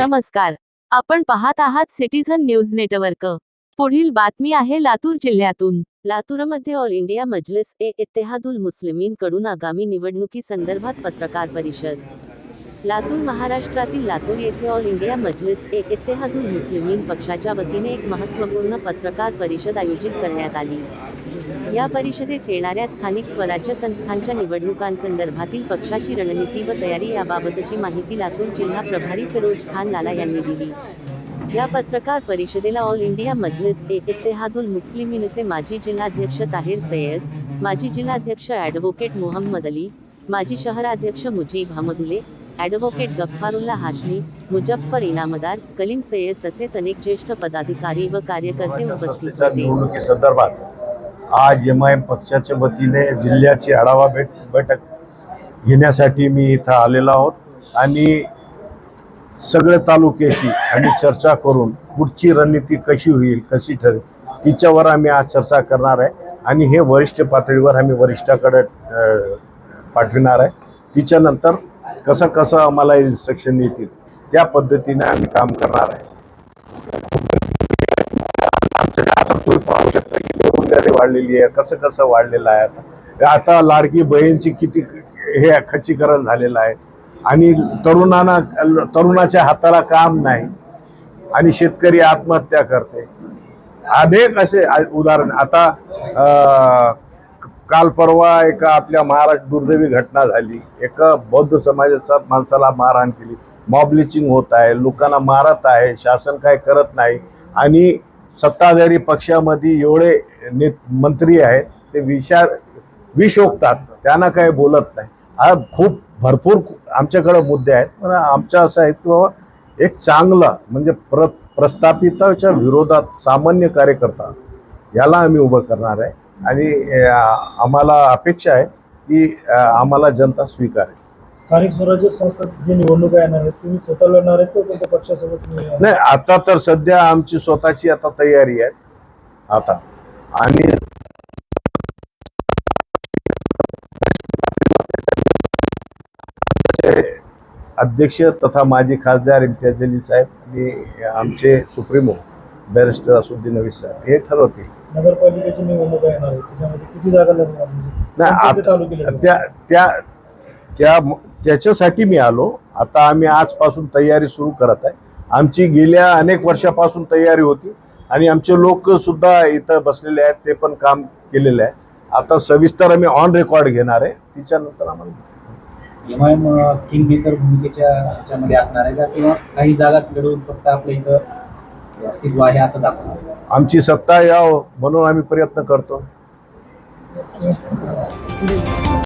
नमस्कार. आपण पाहत आहात सिटीझन न्यूज नेटवर्क पुढील बातमी आहे लातूर जिल्ह्यातून. लातूरमध्ये ऑल इंडिया मजलिस ए इत्तेहादुल मुस्लिमीन कडून आगामी निवडणुकी संदर्भात पत्रकार परिषद. लातूर महाराष्ट्रातील लातूर येथे ऑल इंडिया मजलिस ए इत्तेहादुल मुस्लिमीन पक्षाच्या वतीने एक महत्त्वपूर्ण पत्रकार परिषद आयोजित करण्यात आली. या परिषदेत येणाऱ्या स्थानिक स्वराज्य संस्थांच्या निवडणुकांसंदर्भातील पक्षाची रणनीती व तयारी याबाबतची माहिती लातूर जिल्हा प्रभारी फिरोज खान लाला यांनी दिली. या पत्रकार परिषदेला ऑल इंडिया मजलिस ए इत्तेहादुल मुस्लिमीनचे माजी जिल्हाध्यक्ष ताहिर सय्यद माजी जिल्हाध्यक्ष ॲडव्होकेट मोहम्मद अली माजी शहराध्यक्ष मुजीब हमदुले ॲडव्होकेट गफ्फारुल्ला हाशमी मुजफ्फर इनामदार कलीम सय्यद तसेच अनेक ज्येष्ठ पदाधिकारी व कार्यकर्ते उपस्थित होते. आज एम आय एम पक्षाच्या वतीने जिल्ह्याची आढावा भेट बैठक घेण्यासाठी मी इथं आलेलो आहोत. आणि सगळ्या तालुक्याची आम्ही चर्चा करून पुढची रणनीती कशी होईल कशी ठरेल तिच्यावर आम्ही आज चर्चा करणार आहे. आणि हे वरिष्ठ पातळीवर आम्ही वरिष्ठाकडे पाठविणार आहे. तिच्यानंतर कसं कसं आम्हाला इन्स्ट्रक्शन येतील त्या पद्धतीने आम्ही काम करणार आहे. तुम्ही पाहू शकता की बेरोजगारी वाढलेली आहे कसं कसं वाढलेलं आहे आता. आता लाडकी बहीणची किती हे खच्चीकरण झालेलं आहे. आणि तरुणांना तरुणाच्या हाताला काम नाही. आणि शेतकरी आत्महत्या करते. अनेक असे उदाहरण. आता काल परवा एका आपल्या महाराष्ट्र दुर्दैवी घटना झाली. एका बौद्ध समाजाचा माणसाला मारहाण केली. मॉब लिचिंग होत आहे. लोकांना मारत आहे. शासन काय करत नाही. आणि सत्ताधारी पक्षामध्ये एवढे ने मंत्री आहेत ते विचार विष ओकतात. त्यांना काही बोलत नाही. हा खूप भरपूर आमच्याकडं मुद्दे आहेत. पण आमचं असं आहे की बाबा एक चांगलं म्हणजे प्र प्रस्थापिताच्या विरोधात सामान्य कार्यकर्ता याला आम्ही उभं करणार आहे. आणि आम्हाला अपेक्षा आहे की आम्हाला जनता स्वीकारेल. स्थानिक स्वराज्य संस्था जी निवडणुका येणार आहेत तुम्ही स्वतः लढणार आहेत का कोणत्या पक्षासोबत तुम्ही? नाही आता तर सध्या आमची स्वतःची आता तयारी आहे आता आणि अध्यक्ष तथा माजी खासदार इम्तियाज जलील साहेब आणि आमचे सुप्रीमो बॅरिस्टर असुद्दीन नवी साहेब हे ठरवतील नगरपालिकेची निवडणुका येणार आहेत त्याच्यामध्ये किती जागा लढणार नाही कोणते आता तालुके लढणार? त्या त्या त्या त्याच्यासाठी मी आलो. आता आम्ही आजपासून तयारी सुरू करत आहे. आमची गेल्या अनेक वर्षापासून तयारी होती. आणि आमचे लोक सुद्धा इथं बसलेले आहेत. ते पण काम केलेले आहे. आता सविस्तर आम्ही ऑन रेकॉर्ड घेणार आहे. तिच्यानंतर आम्हाला एमआयएम किंग मेकर भूमिकेच्या ह्याच्यामध्ये असणार आहे का? किंवा काही जागाच लढवून फक्त आपलं इथं अस्तित्व आहे असं दाखवणार आमची सत्ता यावं म्हणून आम्ही प्रयत्न करतो.